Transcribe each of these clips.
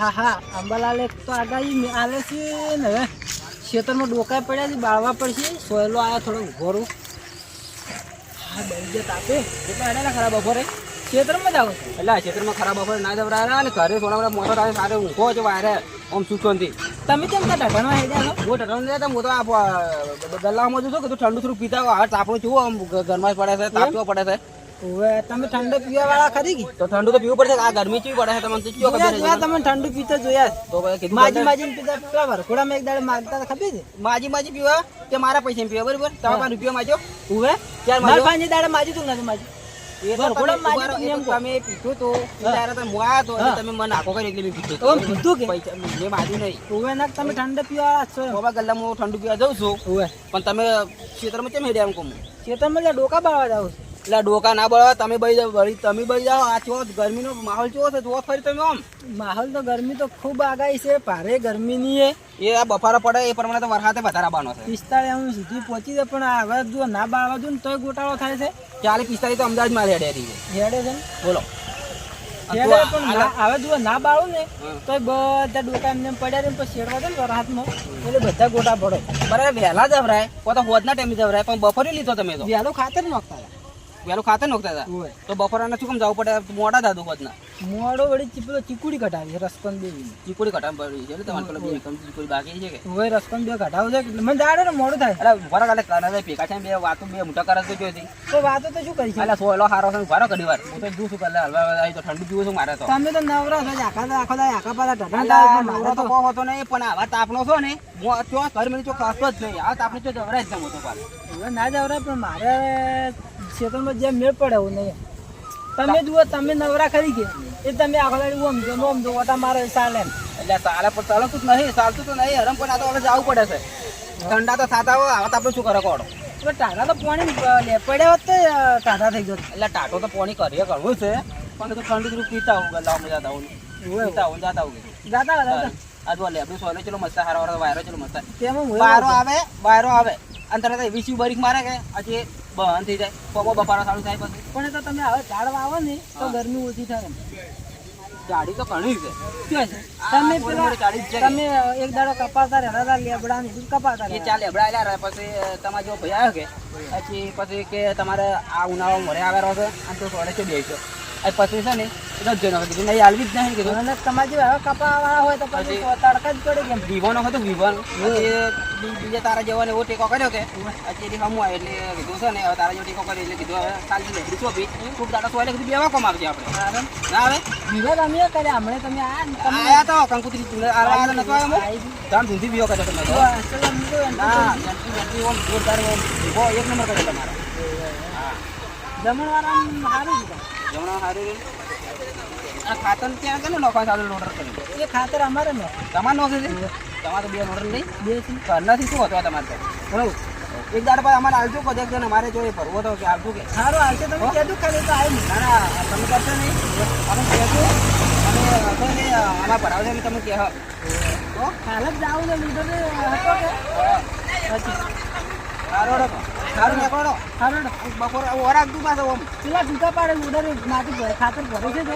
હા હા અંબાલાલ એક તો આગાહી મે- આલે છે ને હવે ખેતરમાં ડોકા પડ્યા છે બાળવા પડશે. સોયલો આવ્યા થોડો ઊભો રહું. હા બળી ગયા તાપે. કેટલા ને ખરાબ બપોરે ખેતરમાં જાવ આવો એટલે ખેતરમાં ખરાબ બપોરે ના જવરા અને ઘરે થોડા બધા મોટો થાય સારે ઊંઘો છે વાયરે આમ સુખોનથી તમે કેમ ત્યાં ઢઢણવા આવી ગયા હું ટટણ નહીં હું તો આ ગલ્લામાં જોશો કે તું ઠંડુ થોડું પીતા હોય. આ તાપણું કેવું આમ ઘરમાં જ પડે છે તાપ પડે છે. હવે તમે ઠંડો પીવા વાળા ખરી ગઈ તો ઠંડુ તો પીવું પડશે આ ગરમી કેવી પડે છે તમને તો ખબર છે તમે ઠંડુ પીતો જોયા. તો ભાઈ માજી માજી પીતા પીવા પેલા વરખોડામાં એક દાડે માગતા ખબર છે? માજી માજી પીવા? કે મારા પૈસા પીવા બરાબર? તમે પાંચ રૂપિયા માજો ઉવે? ચાર મારા માજો પાંચે દાડે માજી તું નથી માજી તમે- પીધું તો ત્યારે તમે તો. તમે મને આખો કરી એટલે મેં પીધું કે? પૈસા મેં નહીં. ઉવે ના તમે ઠંડો પીવા છો બાબા હું ઠંડુ પીવા જઉં છું. પણ તમે ક્ષેત્રમાં કેમ હેડ્યા એમ કહું ખેતરમાં ડોકા બાળવા જાવ છો. એટલે ડોકા ના બળવા તમે બળી જાઓ બળી તમે બળી જાઓ આ ચો ગરમીનો માહોલ ચો છે જુઓ ફરી તમે આમ. માહોલ તો ગરમી તો ખૂબ આગાહી છે ભારે ગરમીની એ. એ આ બફારો પડે એ પ્રમાણે તો વરસાદે વધારે આવવાનો છે. પિસ્તાળીસ હું સુધી પહોંચી જાય પણ હવે જો ના બાળવા દઉં ને તોય ગોટાળો થાય છે. ચાલી પિસ્તાળીસ તો અમદાવાદમાં હેડે છે બોલો. હેડે પણ ના- હવે જો ના બાળું ને તો બધા ડોકા એમને પડ્યા રહે ને પછી શેડવા દે વરસાદમાં. એટલે બધા ગોટા પડે. બરાબર વહેલા જવરાય તો હોદના ટાઈમે જવરાય પણ બપોરે લીધો તમે તો. વહેલું ખાતર નાખતા વહેલું ખાતર નોખતા હતા. તો બપોરના શું કેમ જવું પડે? મોડા દાદુ હોદના મોડો વળી ચીપલો ચીકુડી કટાવી રસકન બે ચીકુડી કટાવ પડી છે તમારે પેલો બે ચીકુડી બાકી છે કે? હવે રસકન બે કટાવ છે મને જાડે ને મોડું થાય. અરે ઊભા કાલે કરે ભેગા છે બે વાતો બે મોટા કરે તો જોઈ તો વાતો તો શું કરી છે? એટલે સોયલો હારો છે ઊભા કડી વાર. હું તો જોઉં છું કાલે હલવા આવી તો ઠંડુ પીવું છું મારે તો. તમે તો નવરા છો આખા તો આખો આખા પાડા ઢઢા અલા, લાવે છે. નવરો મારે તો તો. હતો નહીં પણ આવા તાપનો છો ને ચો ઘર મને તો ખાસ જ નહીં. આ તાપને તો જવરાય જ મોટો પાલ ના જવરાય પણ મારે ખેતરમાં જેમ મેળ પડે એવું નહીં. તમે જુઓ તમે નવરા ખરી કે એ તમે આગળ ઓમ જો ઓમ જો ઓટા મારે ચાલે. એટલે ચાલે પણ ચાલતું જ નહીં ચાલતું તો નહીં હરમ પણ આ તો આપણે જવું પડે છે. ઠંડા તો થતા હોય આવા આપણે શું કરે કોડો એટલે ટાટા તો પાણી પડ્યા હોત તો ટાટા થઈ ગયો એટલે ટાટો તો પાણી કરીએ કરવું છે. પણ તો ઠંડુ રૂપ પીતા હું અમે જતા હોઉં. પીતા હોઉં જતા હોઉં જતા જાતા. આજુ લેબડું સોલે ચલો મસ્ત હારો વાયરો ચલો મસ્ત. તેમાં વાયરો આવે વાયરો આવે. અને તરત શું બરીક મારે કે પછી બંધ થઈ જાય પગો બફારો સારું થાય પછી. પણ એ તો તમે હવે ઝાડ વાવો ને તો ગરમી ઓછી થાય. ગાડી તો ઘણી છે. તમે પેલા થોડી. તમે એક દાડો કપાતા રહેતા હતા લેબડા ને કપાતા એ ચાલે લેબડા પછી તમારે જો ભાઈ આવ્યો કે પછી પછી કે તમારે આ ઉનાળો મોરે આવેલો છો અને તો સોળે છે બેસો. અને પછી છે ને રજો જ જણો કીધું નહીં હાલવી જ નહીં કીધું અને તમારે જેવા હવે કપા વાળા હોય તો પછી તડકા જ પડે કેમ વિવોનો હતો વિવન બીજા તારા જેવાને એવો ટેકો કર્યો કે અત્યારે હમું આવે એટલે કીધું છે ને હવે તારા જેવો ટેકો કર્યો એટલે કીધું હવે કાલથી લેબડી ચોપી ખૂબ દાડા સોયલે કીધું બેવા કોમ આવજે આપણે ના આવે વિવો અમે કર્યા હમણે તમે આ તમે આયા તો કંકુતરી આવા નતો આવ્યો ગયું. ધૂંધી વિવો કર્યો તમે ના જોરદાર વિવો એક નંબર કર્યો તમારો હા જમણવાળામાં સારું છે જમણા રહ્યું. આ ખાતર ત્યાં કેને નોખવા ચાલુ ઓર્ડર કર્યું. એ ખાતર અમારે નો. તમારે નોખે છે? તમારે બે ઓર્ડર નહીં બે ઘરનાથી શું હતું તમારે બરોબર. એક દાડા પર અમારે આવજો કદાચ જણ અમારે જો એ ભરવો તો કે આવજો કે? સારું હાલશે તમે કીધું ખાલી તો આવી. ના ના તમે કરશો નહીં. અમે કહેજો અને હતો ને આમાં ભરાવશે ને તમે કહો તો હાલ જ જાવ ને લીધો હતો કે? પછી. સારો ડો સારું નીકળો સારું. બપોર ઓરાક દુ પાછો ઓમ પેલા ટૂંકા પાડે ઉડર માટી ભરે ખાતર ભરે છે તો.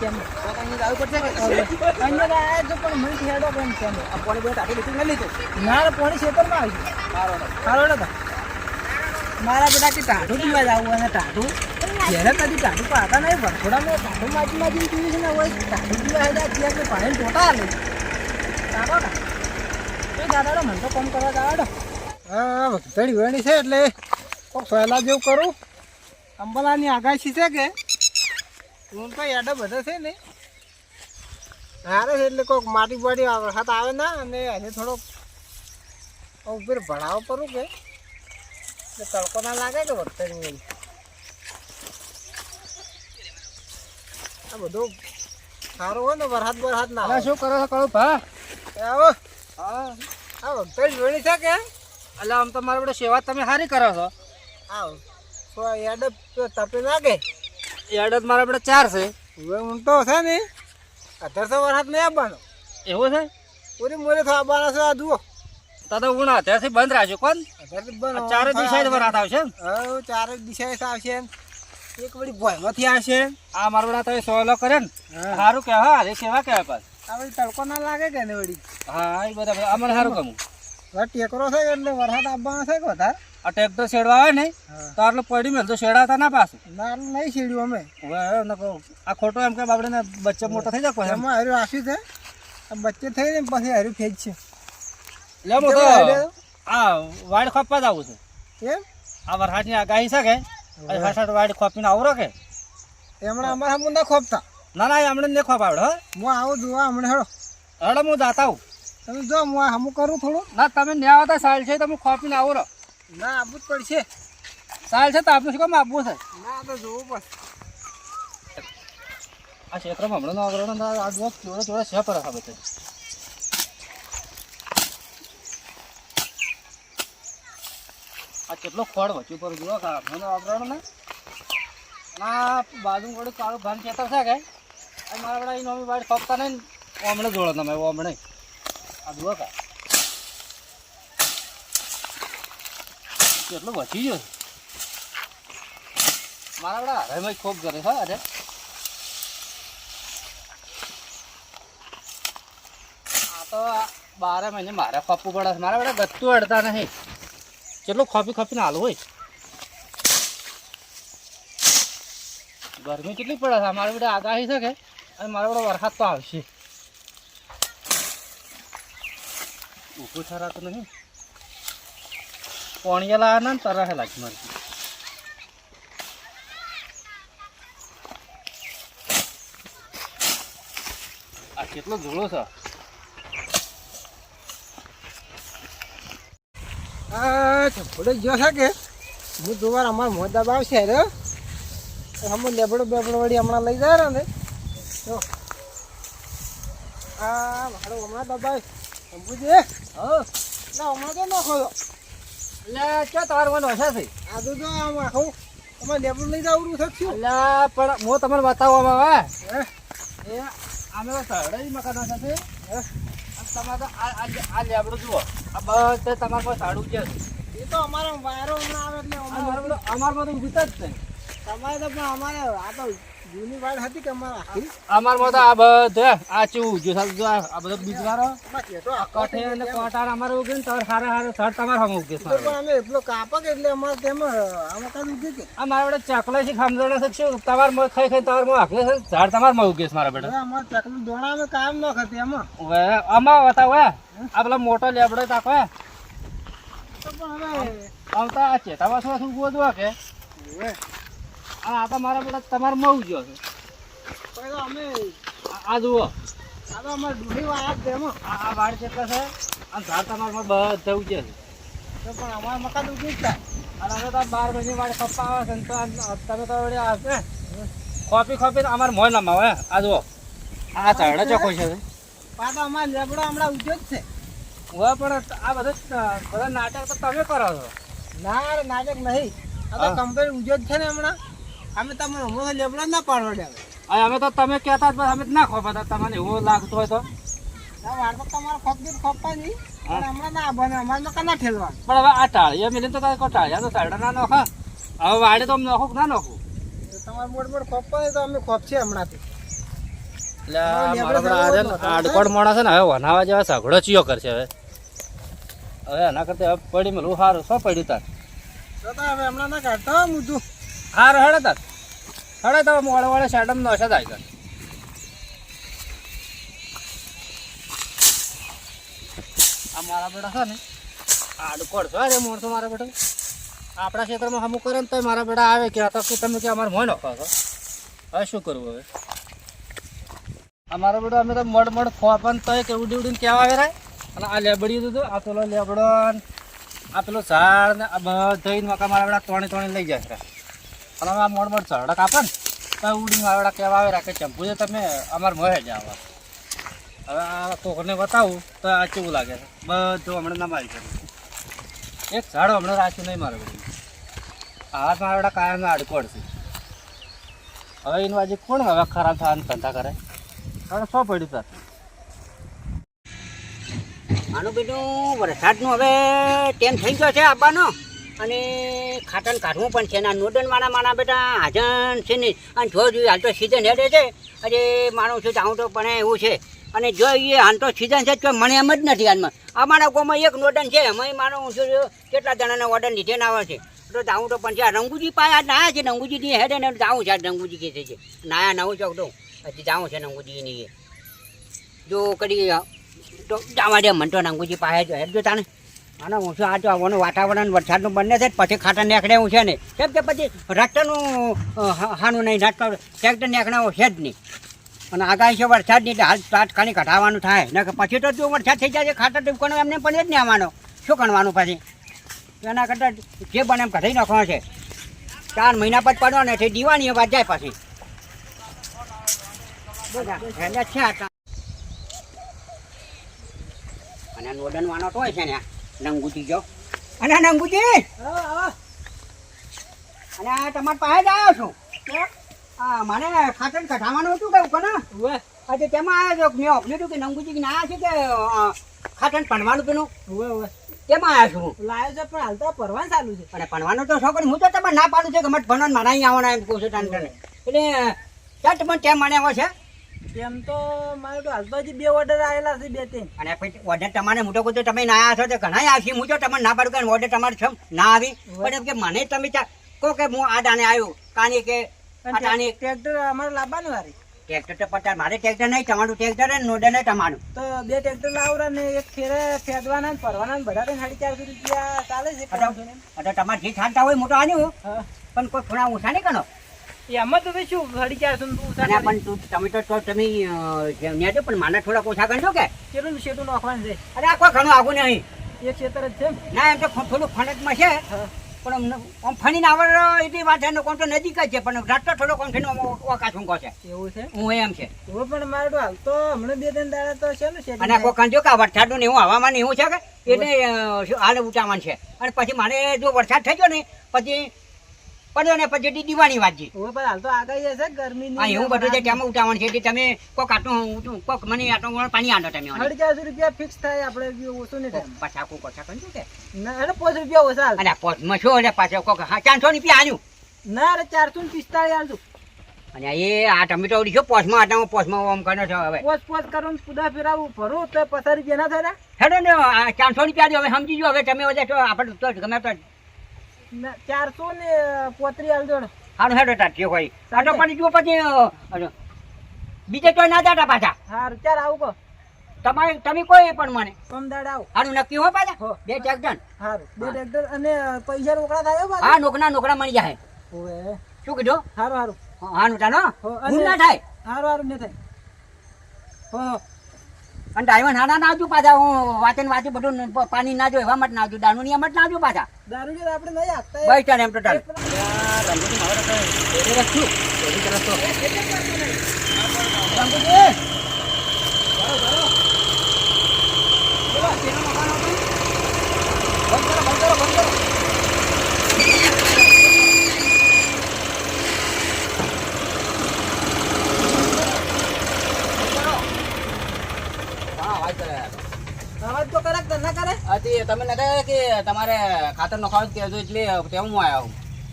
તેમ તો કઈ જવું પડશે કે? અહીંયા આયા છો પણ મને હેડો કેમ તેમ આ પોણી બે ટાટી લીધું નહીં લીધું. ના પોણી ખેતરમાં આવી સારો સારો મારા બેટા કે ટાઢું પીવા જવું અને ટાઢું. જ્યારે કદી ટાઢું પાતા નહીં વરખોડામાં ટાઢું માજી માજી પીવી છે ને હોય ટાઢું પીવા ત્યાં કે પાણી ટોટા એ દાદાડો મને તો કોમ કરવા દાદાડો હા ભક્તડી વેણી છે એટલે કોક સહેલા જેવું કરું. અંબલાની આગાશી છે કે? હું તો યાડો બધો છે ને? હારે છે એટલે કોઈક માટી બાટી વરસાદ આવે ના અને એને થોડોક ઉપર ભણાવો કરું કે? તડકો ના લાગે કે વરસાદની આ બધું સારું હોય ને વરસાદ વરસાદ ના શું કરો છો કરો ભા? આવો. હા. હા વખતે જ વેણી છે કે? એટલે આમ તો મારા બેટા સેવા તમે સારી કરો છો. આવ. તો યાદ તપે લાગે. એડ મારા બેટા ચાર છે. હવે તો છે ને અઢારસો વરસાદ નહીં આવવાનો. એવું છે? પૂરી મોરે થવા આવવાનો છે આ જુઓ. તો ઉણ હું અત્યારથી બંધ રાખ્યો કોણ? બંધ ચારે દિશાએ વરાત આવશે હા ચારે દિશાએ આવશે એક વળી ભોયમાંથી આવશે આ મારા બેટા તમે સોલો કરે ને. સારું કે હા એ સેવા કહેવાય પાછ હવે તડકો ના લાગે કે ને વળી? હા એ બધા અમને સારું ગમું ટેકરો છે એટલે વરસાદ આવવાનો છે કે વધારે? આ ટ્રેક્ટર શેડવા આવે ને તો આટલું પડી મેલ તો શેડાતા ના પાછું. ના નહીં શેડ્યું અમે. આ ખોટો એમ કે આપણે બચ્ચો મોટો થઈ જાય પછી એમ. હર્યું આશી છે. બચ્ચે થઈ ને પછી હર્યું ફેજ છે. લે આઈડિયા? આ વાડ ખોપવા જ આવું છું. એમ આ વરસાદની આગાહી છે કે? વરસાદ વાડ ખોપીને આવરો કે? એમણે અમારા હમું ના ખોપતા. ના ના એમણે ને ખોપ આવડે હો. હું આવું જોવા હમણાં હેડો. હેડો હું જાતા હું તમે જો હું આ હમું કરું થોડું. ના તમે ન્યા આવતા સાલ છે તમે ખોપીને રહો. ના આવવું જ પડશે. સાલ છે તો આપણે શું કામ? આપવું છે. ના તો જોવું પડશે. આ ક્ષેત્રમાં હમણાં આગળ આ જોવા ચોરે ચોરે છે પર ખબર છે આ કેટલો ખોડ વચ્ચે પર જુઓ કે હમણાં આગળ ને. ના બાજુ વડે કાળું ભાન ચેતર છે કે? મારા વડા એનો અમે વાડ ફપતા નહીં ઓમણે જોડો તમે ઓમણે. આ જુઓ કા કેટલો વધી ગયો. મારા વડા હરેમાં ખૂબ કરે હા અરે આ તો બારે મહિને મારે ખોપવું પડે છે. મારા બધા ગત્તું અડતા નહીં. કેટલું ખોપી ખોપીને હાલ હોય. ગરમી કેટલી પડે છે? મારા બધા આગાહી છે કે, અને મારા બધા વરસાદ તો આવશે. ઊભું તો નહીં. પોણીએ લાયા ને તરહે લાગી મારી. આ કેટલો ધૂળો છે? ગયો છે હું જોવાર અમાર મોઢા આવશે રે. હમું લેબડો બેબડો વળી હમણાં લઈ જાય ને. જો. આ મારો હમણાં દબાય ના હમણાં તો નાખો એટલે ક્યાં તાર મને હશે થઈ આ તો જો આમ આખું. તમારે લેબડું લઈ જવાનું છે શું? એટલે પણ હું તમને બતાવવામાં આવે હે? એ અમે સડઈ મકાન હશે? તમારે તો આ લેબડું જુઓ. આ બધે તમારે પાસે સાડું છે. એ તો અમારો વાયરો હમણાં આવે એટલે અમારે અમારમાં તો ઊભી જ છે. તમારે તો પણ અમારે આ તો જૂની વાડ હતી કે અમારે આખી? અમારમાં તો આ બધે આ ચેવું જો આ બધો બીજવારો કઠે અને કોટાર અમારે ઉગે ને તો સારા સારા સર તમારે હમ ઉગે તો પણ અમે એટલો કાપક એટલે અમારે તેમાં આમાં ઉગે કે? ચકલો છે ખમજોડે છે શું? તમારે મોં ખાઈ ખાઈ તમારે મોં હાકલે છે ઝાડ તમારે મોં ઉગે મારા બેટા. અમારે ચકલું દોણા અમે કામ ન ખતે એમાં. હવે આમાં બતાવો હે આ પેલા મોટો લેબડો તાકો તો પણ હવે આમ આ ચેતાવા શું શું ગોદવા કે? આ આ તો મારા બેટા તમારે મઉ ગયો છે. અમે આ- જુઓ. આ તો અમારે વાળા જ છે એમાં. આ વાડ કેટલા છે? આ ઝાડ તમારા બધે ઉગે છે. તો પણ અમારા મકાન ઉગી જ થાય અને અમે તો બાર મહિને વાડે કપ્પા આવે છે તો તમે તો વડે આવશે છે. ખોપી ખોપી અમારે મોય ના માવે આ જુઓ. આ ઝાડ ચોખ્ખો છે. પાછો અમારા લેબડો હમણાં ઉગ્યો જ છે. હવે પણ આ બધા બધા નાટક તો તમે કરો છો. ના નાટક નહીં. આ તો કંપની જ છે ને હમણાં. અમે તમને હમણાં લેબડો ના પાડવા દે અમે તો તમે કહેતા જ અમે ના ખોપાતા તમને એવું લાગતું હોય તો. વાડ તો તમારે નહીં. હા. પણ હમણાં ના બને અમારે મકાન ના ઠેલવા પણ હવે આ ટાળીએ મિલીને તો તારે કોઈ તો સાઈડ ના નોખા. હવે વાડે તો અમે નોખું ના નોખું? તમારે મોટ ખોપવા હોય તો અમે હમણાંથી. બધા છે ને આડકોડ માણસ ને હવે વનાવા જેવા સઘળો ચિયો કરશે હવે. હવે એના કરતા હવે પડી મેલું સારું શું પડ્યું તાર? તો તો હવે હમણાં ના કાઢતો હું તું હળે તાર હેડે તો મોડે મોડે સાડમ નો છે જાય આ મારા બેટા છે ને આડકોડ છો? રે તો મારા બેટા. આપણા ક્ષેત્રમાં અમુક કરે ને તો મારા બેટા આવે કે તો કે તમે કે અમારે મોય નાખો છો. હવે શું કરવું હવે? અમારા બેટા, અમે તો મડ મડ ખોપન તો કે ઉડી ઉડીને કેવા આવે અને આ લેબડી દીધું, આ પેલો લેબડો આ પેલો ઝાડ ને, આ બધા મારા બેટા ત્રણે ત્રણે લઈ જાય અને આ મોડ મોડ સરડક આપે ને, તો ઉડીને મારા કહેવા આવે રાખે ચંપુ તમે અમારે મોહે જ આવા. હવે આ કોકને બતાવું તો આ કેવું લાગે છે? બધું હમણાં ના મારી કરું એક ઝાડ હમણાં રાખ્યું નહીં મારે બધું. આ મારા બેટા કાયમ અડકોડ છે હવે એનું આજે કોણ હવે ખરાબ થવાનું ધંધા કરે? હવે શું પડ્યું સર આનું બીજું વરસાદનું હવે ટેન થઈ ગયો છે આવવાનો અને ખાતર કાઢવું પણ છે ને. આ નોડન માણા માણા બેટા હાજન છે નહીં અને જો જોયું હાલ તો સિઝન હેડે છે. અરે, માણું છું, જાઉં તો પણ એવું છે. અને જો એ હાલ તો સીઝન છે, તો મને એમ જ નથી હાલમાં. અમારા ગામમાં એક નોડન છે. એમાં માનો છું કેટલા જણાના ઓર્ડર લીધે ના આવે છે. તો જાઉં તો પણ છે. રંગુજી પાયા નાયા છે. રંગુજી હેડે ને જાઉં છે. રંગુજી કે છે નાયા નવું ચોક તો હજી જાઉં છે રંગુજી ની એ. જો કરી, તો જવા દે. મને તો રંગુજી પાયા જ હેડ જો તાને આનો હું શું આ તો આવવાનું વાતાવરણ વરસાદનું બંને છે પછી ખાટા નેકડે હું છે ને. કેમ કે પછી રસ્તાનું હાનું નહીં રસ્તા ટ્રેક્ટર નીકળે છે જ નહીં. અને આગાહી છે વરસાદની એટલે હાલ ખાલી કઢાવવાનું થાય. ને પછી તો જો વરસાદ થઈ જાય ખાતર ટીપકોનો એમને પણ જ નહીં આવવાનો શું કરવાનું પછી? એના કરતાં જે બને એમ કઢાઈ નાખવાનો છે. ચાર મહિના પછી પડવાનો છે દિવાળી વાત જાય પછી. છે અને નોડન વાનો તો હોય છે ને નંગુજી જો. અને નંગુજી અને આ તમારા પાસે જ આવ્યો છું. હા મને ખાતર કઢાવવાનું હતું કે કોને આજે તેમાં આવ્યો મેં ઓપન્યું હતું કે નંગુજી ના છે કે ખાતર ભણવાનું પેલું? ઉવે ઉવે. તેમાં આવ્યો છું લાયો છે પણ હાલ તો ભણવાનું ચાલુ છે. અને ભણવાનું તો શોખ. હું તો તમારે ના પાડું છું કે મત ભણવાનું મારા અહીં આવવાના એમ કહું છું. એટલે ચટ તમને કેમ મને આવે છે. તેમ તો મારે તો હાલ બે ઓર્ડર આવેલા છે બે ત્રણ. અને પછી ઓર્ડર તમારે મોટો કહું તમે ના આવ્યા છો તો ઘણા આવશે હું જો તમને ના પાડું કારણ ઓર્ડર તમારે છે ના આવી. પણ એમ કે મને તમે ચા- કહો કે હું આ દાને આવ્યો કાની કે દાને ટ્રેક્ટર અમારે લાવવાનું વારી ટ્રેક્ટર તો પચાસ મારે ટ્રેક્ટર નહીં તમારું ટ્રેક્ટર ને નોડે ને તમારું. તો બે ટ્રેક્ટર લાવરા ને એક ફેરે ફેદવાના ને ભરવાના ને બધા સાડી ચારસો રૂપિયા ચાલે છે તમારે જે થાળતા હોય મોટો આન્યું પણ કોઈ થોડા ઓછા નહીં કરો એમાં તો શું સાડી ચારસો નું. પણ તું તમે તો તમે અ, પણ મને થોડા ઓછા કરજો કે? કેટલું શેતું નાખવાનું છે? અરે આ કોઈ ઘણું નહીં. એક ખેતર જ છે ના? એમ તો થોડું ફણતમાં છે. પણ આમ- ફણીને આવડ એટલી વાત છે ને કોણ તો નજીક જ છે પણ રસ્તો થોડો કોણ થઈને ઓકા છૂંકો છે. એવું છે? હું એમ છે. એવું પણ મારે તો હમણાં બે ત્રણ દાડા તો છે ને શેઠ અને કોઈ કંજો કે વરસાદનું ને એવું હવામાન ને એવું છે કે? એટલે હાલ ઉતાવળ છે. અને પછી મારે જો વરસાદ થઈ ગયો ને પછી પડ્યો ને પછી દી- દિવાળી વાજી હવે પણ હાલ તો આગાહી હશે ગરમી હા એવું બધું છે તેમાં ઉતાવળ છે એટલે તમે કોક આટલું કોક મને આટલું પાણી આનો તમે. સાડી ચારસો રૂપિયા ફિક્સ થાય આપણે ઓછું નહીં કોક કરજો કે? ના અરે પાંચ રૂપિયા ઓછા હાલ. અને આ એટલે પાછો કોક હા ચારસો રૂપિયા આન્યું ના અરે ચારસો ને પિસ્તાળીસ અને એ આ ટમેટો ઉડી છો પોસ્ટમાં આટામાં પોસ્ટમાં ઓમ કરે છે હવે? પોચ પોચ કરો ને પૂડા ફેરાવું ભરું તો પચાસ રૂપિયા ના થાય. હેડો ને આ ચારસો રૂપિયા હવે સમજી જો હવે તમે બધા આપણે તો ગમે તો ચારસો ને પોત્રી હાલજો ને. હેડો તાર હોય આ પણ જો પછી અ, અ, બીજે તો ના જાતા પાછા. હારું ચાર આવું કહો. તમારે તમે કોઈ પણ મને. કમદાડ આવું. સારું નક્કી હો પાછા? બે ટ્રેક્ટર હારું બે ટ્રેક્ટર અને પૈસા રોકડા થાય પાછા? હા નોકના નોકરા મળી જાય. શું કીધું? હારું હારું. હા નું ચાલો હો, ના થાય. હારું હારું ને થાય. હો. અને ડ્રાઈવર ના ના આવજો પાછા હું ને વાંચે બધું પાણી ના જો એવા મત ના આવજો દારૂ ની જ ના આવજો પાછા. દારૂ જે આપણે નહીં આપતા ભાઈ ચાલ એમ તો ચાલ એ પેલા- અવાજ તો કરે કે ના કરે? તમે નતા કે તમારે ખાતર નખાવું કહેજો એટલે તેમાં હું આવ્યો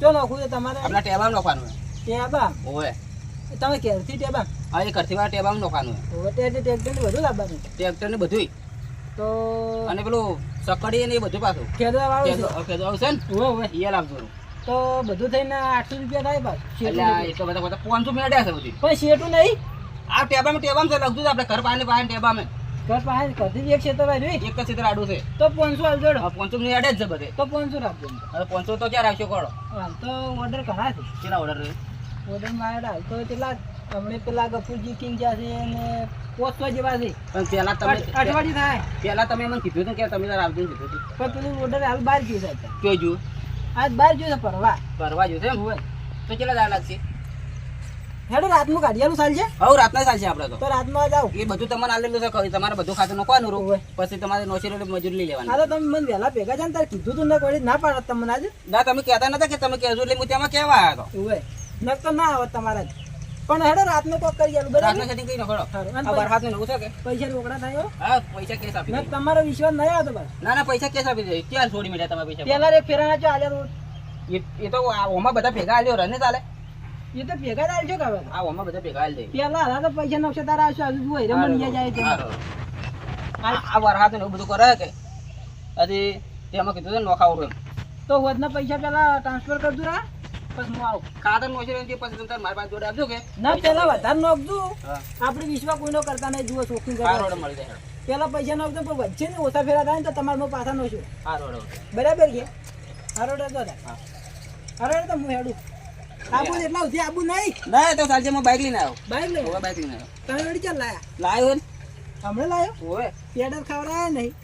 ચો નખું છે તમારે? આપણે ટેબામાં નખાવાનું ટેબા હોય તમે ક્યારથી ટેબા હા એ કરથી વાળા ટેબામાં નખાવાનું ટ્રેક્ટર ને બધું લાવવાનું ટ્રેક્ટર ને બધું તો અને પેલું સકડી ને એ બધું પાછું. ખેડવા વાળું છે કેજો આવશે ને? હોવે હોવે એ લાવજો તો બધું થઈને આઠસો રૂપિયા થાય પાછું એટલે એ તો બધા બધા પાંચસો મિનિટ છે બધી. પણ શેઠું નહીં? આ ટેબામાં ટેબામાં છે લખતું છે આપણે ઘર પાસે પાસે ટેબામાં. ઘર પાસે કદી એક ક્ષેત્ર ભાઈ એક જ ક્ષેત્ર આડું છે. તો પાંચસો હાલ જોડો આ પાંચસો મિનિટ જ છે બધે. તો પાંચસો રાખજો હવે પાંચસો તો ક્યારે રાખશો કોડો હાલ તો ઓર્ડર ઘણા છે. કેટલા ઓર્ડર ઓર્ડર મારે હાલ તો કેટલા? તમને પેલા ગફુરજી કિંગ જ્યાં છે અને પોસ્તો જેવા છે. પણ પેલા તમે અઠવાડિયું થાય. પેલા તમે મને કીધું હતું કે તમે તાર આવજો કીધું હતું. પણ પેલું ઓર્ડર હાલ બહાર ગયું છે અત્યારે. જોઈજો આજ બહાર ગયું છે પરવા જોશે એમ? હોય તો કેટલા દાડા લાગશે? હેડો રાતનું કાઢિયાનું ચાલશે હવે રાતના ચાલશે આપણે તો. રાતમાં જાવ એ બધું તમારે આલેલું છે તમારે બધું ખાતું નખવાનું રૂ. પછી તમારે નોશી રોડ મજૂરી લઈ લેવાની. હા તમે મને વહેલા ભેગા છે ને તારે કીધું તું ના કોઈ ના પાડત તમને આજે? ના તમે કહેતા નતા કે તમે કહેજો એટલે હું તેમાં કહેવા આવ્યો હતો. હોય નક તો ના આવત તમારા જ. પણ હેડો રાતનું કોક કરી આલું બરાબર? રાતના સેટિંગ કરી નાખો આ બાર હાથનું નવું છે કે? પૈસા રોકડા થાય હા. પૈસા કેસ આપી નક તમારો વિશ્વાસ નહીં આવતો બસ. ના ના પૈસા કેસ આપી દે ક્યાં છોડી મળ્યા તમે પૈસા? પેલા રે ફેરાના ચો આજે એ એ તો ઓમાં બધા ભેગા આલ્યો રને ચાલે. એ તો ભેગા જ આવશે કે હવે. આ ઓમાં બધા ભેગા આલી દે. પેલા હાલા તો પૈસા નવશે તારા આવશે હજુ જુઓ હીરા મળી જાય છે આ વરસાદ ને બધું કરે કે? હજી તેમાં કીધું છે નોખાવડું એમ. તો વધના પૈસા પેલા ટ્રાન્સફર કરતું રા. પછી હું આવું. ખાતર નો છે ને તે પછી તમે મારી પાસે જોડે આપજો કે? ના પેલા વધારે નોખજો. આપણે વિશ્વાસ કોઈનો કરતા નહીં જુઓ શોખીન કરવા મળી જાય પેલા પૈસા નોખજો પણ વચ્ચે ને ઓછા ફેરા થાય ને તો તમારે પાછા નોશું. આ રોડ બરાબર કે હારો ડરતો હતા હા. હારો ડરતો હું હેડું. આબુ એટલા સુધી આબુ નહીં. ના તો સાંજે માં બાઇક લઈને આવ્યો બાઈક લઈ ઓવે બાઇક લઈને આવ્યો તમે વળી ચાલ લાયા? લાયો હમણાં લાયો? ઓવે. પેડર ખવડાયા નહીં.